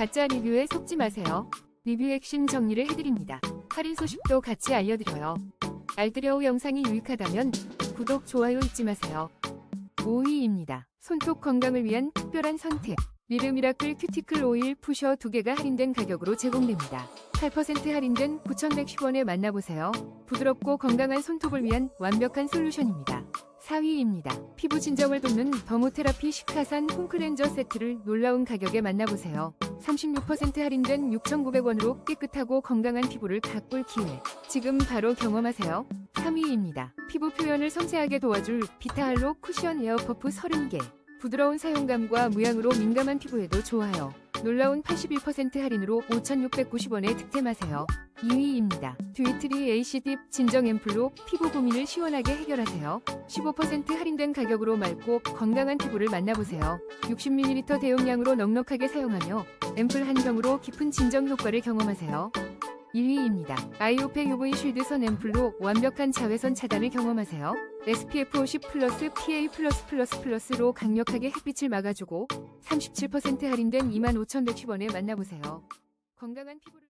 가짜 리뷰에 속지 마세요. 리뷰 핵심 정리를 해드립니다. 할인 소식도 같이 알려드려요. 알뜰여우 영상이 유익하다면 구독, 좋아요 잊지 마세요. 5위입니다. 손톱 건강을 위한 특별한 선택. 미르 미라클 큐티클 오일 푸셔 2개가 할인된 가격으로 제공됩니다. 8% 할인된 9,110원에 만나보세요. 부드럽고 건강한 손톱을 위한 완벽한 솔루션입니다. 4위입니다. 피부 진정을 돕는 더모테라피 시카산 홈클렌저 세트를 놀라운 가격에 만나보세요. 36% 할인된 6,900원으로 깨끗하고 건강한 피부를 가꿀 기회. 지금 바로 경험하세요. 3위입니다. 피부 표현을 섬세하게 도와줄 비타할로 쿠션 에어퍼프 30개. 부드러운 사용감과 무향으로 민감한 피부에도 좋아요. 놀라운 81% 할인으로 5,690원에 득템하세요. 2위입니다. 듀이트리 AC딥 진정 앰플로 피부 고민을 시원하게 해결하세요. 15% 할인된 가격으로 맑고 건강한 피부를 만나보세요. 60ml 대용량으로 넉넉하게 사용하며 앰플 한 병으로 깊은 진정 효과를 경험하세요. 1위입니다. 아이오페 UV 쉴드 선 앰플로 완벽한 자외선 차단을 경험하세요. SPF 50 플러스 PA 플러스 플러스 플러스로 강력하게 햇빛을 막아주고 37% 할인된 25,110원에 만나보세요. 건강한 피부를